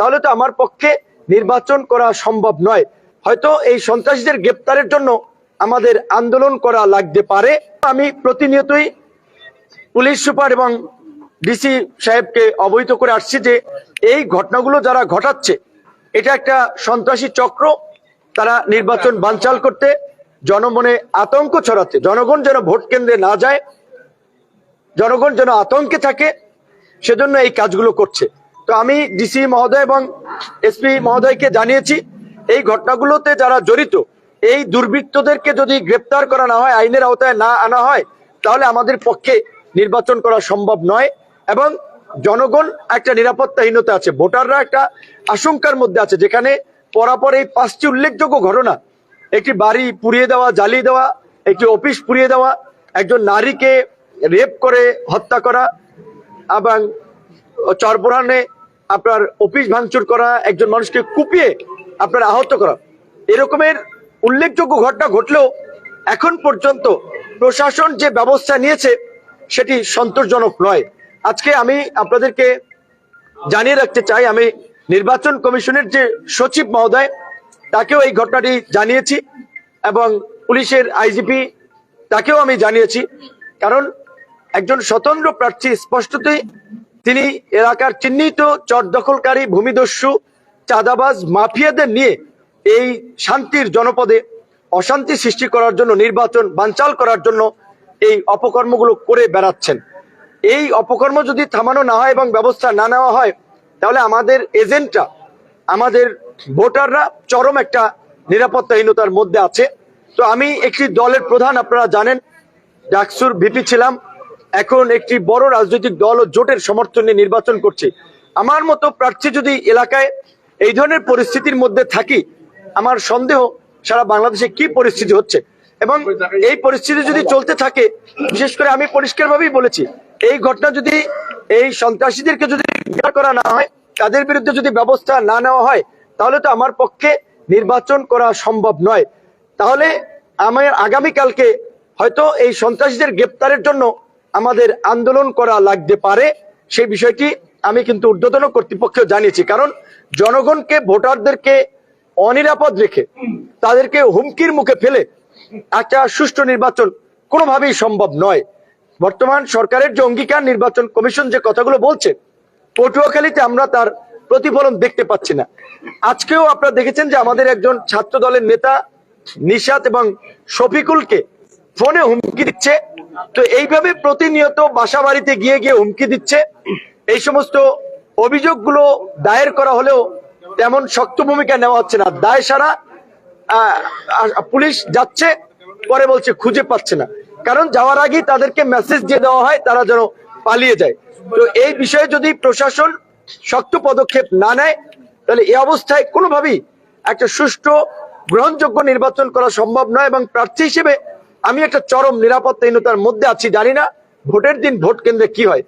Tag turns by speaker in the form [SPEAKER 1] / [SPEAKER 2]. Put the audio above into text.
[SPEAKER 1] তাহলে তো আমার পক্ষে নির্বাচন করা সম্ভব নয়। হয়তো এই সন্ত্রাসীদের গ্রেপ্তারের জন্য আমাদের আন্দোলন করা লাগতে পারে। আমি প্রতিনিয়তই পুলিশ সুপার এবং ডিসি সাহেবকে অবহিত করে আসছি যে এই ঘটনাগুলো যারা ঘটাচ্ছে, এটা একটা সন্ত্রাসী চক্র। তারা নির্বাচন বানচাল করতে, জনমনে আতঙ্ক ছড়াচ্ছে জনগণ যেন ভোট কেন্দ্রে না যায়, জনগণ যেন আতঙ্কে থাকে, সেজন্য এই কাজগুলো করছে। তো আমি ডিসি মহোদয় এবং এসপি মহোদয়কে জানিয়েছি, এই ঘটনাগুলোতে যারা জড়িত, এই দুর্বৃত্তদেরকে যদি গ্রেপ্তার করা না হয়, আইনের আওতায় না আনা হয়, তাহলে আমাদের পক্ষে নির্বাচন করা সম্ভব নয় এবং জনগণ একটা নিরাপত্তাহীনতা আছে, ভোটাররা একটা আশঙ্কার মধ্যে আছে, যেখানে পরাপর এই পাঁচটি উল্লেখযোগ্য ঘটনা, একটি বাড়ি পুড়িয়ে দেওয়া, জ্বালিয়ে দেওয়া, একটি অফিস পুড়িয়ে দেওয়া, একজন নারীকে রেপ করে হত্যা করা এবং চরপোড়ানে আপনার অফিস ভাঙচুর করা, একজন মানুষকে কুপিয়ে আপনার আহত করা। এরকমের উল্লেখযোগ্য ঘটনা ঘটলেও এখন পর্যন্ত প্রশাসন যে ব্যবস্থা নিয়েছে, সেটি সন্তোষজনক নয়। আজকে আমি আপনাদেরকে জানিয়ে রাখতে চাই, আমি নির্বাচন কমিশনের যে সচিব মহোদয়, তাকেও এই ঘটনাটি জানিয়েছি এবং পুলিশের আইজিপি তাকেও আমি জানিয়েছি। কারণ একজন স্বতন্ত্র প্রার্থী স্পষ্টতই তিনি এলাকার চিহ্নিত চর দখলকারী ভূমিদস্যু, চাঁদাবাজ, মাফিয়াদের নিয়ে এই শান্তির জনপদে অশান্তি সৃষ্টি করার জন্য, নির্বাচন বানচাল করার জন্য এই অপকর্মগুলো করে বেড়াচ্ছেন। এই অপকর্ম যদি থামানো না হয় এবং ব্যবস্থা না নেওয়া হয়, তাহলে আমাদের এজেন্টরা, আমাদের ভোটাররা চরম একটা নিরাপত্তাহীনতার মধ্যে আছে। তো আমি একটি দলের প্রধান, আপনারা জানেন, ডাকসুর ভিপি ছিলাম। এখন একটি বড় রাজনৈতিক দল ও জোটের সমর্থনে নির্বাচন করছে। আমার মতো প্রার্থী যদি এলাকায় এই ধরনের পরিস্থিতির মধ্যে থাকি, আমার সন্দেহ সারা বাংলাদেশে কি পরিস্থিতি হচ্ছে? এবং এই পরিস্থিতি যদি চলতে থাকে, বিশেষ করে আমি পরিষ্কারভাবেই বলেছি, এই ঘটনা যদি এই সন্ত্রাসীদেরকে যদি গ্রেফতার করা না হয়, তাদের বিরুদ্ধে যদি ব্যবস্থা না নেওয়া হয়, তাহলে তো আমার পক্ষে নির্বাচন করা সম্ভব নয়। তাহলে আমার আগামীকালকে হয়তো এই সন্ত্রাসীদের গ্রেপ্তারের জন্য আমাদের আন্দোলন করা লাগতে পারে, সেই বিষয়টি আমি কিন্তু ঊর্ধ্বতন কর্তৃপক্ষ জানিয়েছি। কারণ জনগণকে, ভোটারদেরকে অনিরাপদ রেখে তাদেরকে হুমকির মুখে ফেলে একটা সুষ্ঠু নির্বাচন কোনোভাবেই সম্ভব নয়। বর্তমান সরকারের যে অঙ্গীকার, নির্বাচন কমিশন যে কথাগুলো বলছে, পটুয়াখালীতে আমরা তার প্রতিফলন দেখতে পাচ্ছি না। আজকেও আপনারা দেখেছেন যে আমাদের একজন ছাত্র দলের নেতা নিশাত এবং শফিকুলকে ফোনে হুমকি দিচ্ছে। তো এইভাবে প্রতিনিয়ত বাসা বাড়িতে গিয়ে গিয়ে হুমকি দিচ্ছে। এই সমস্ত অভিযোগগুলো দায়ের করা হলেও তেমন শক্ত ভূমিকা নেওয়া হচ্ছে না। দায় সারা পুলিশ যাচ্ছে, পরে বলছে খুঁজে পাচ্ছে না। কারণ যাওয়ার আগেই তাদেরকে মেসেজ দিয়ে দেওয়া হয়, তারা যেন পালিয়ে যায়। তো এই বিষয়ে যদি প্রশাসন শক্ত পদক্ষেপ না নেয়, তাহলে এই অবস্থায় কোনোভাবেই একটা সুষ্ঠু, গ্রহণযোগ্য নির্বাচন করা সম্ভব নয় এবং প্রার্থী হিসেবে আমি একটা চরম নিরাপত্তাহীনতার মধ্যে আছি জানি না ভোটের দিন ভোট কেন্দ্রে কি হয়।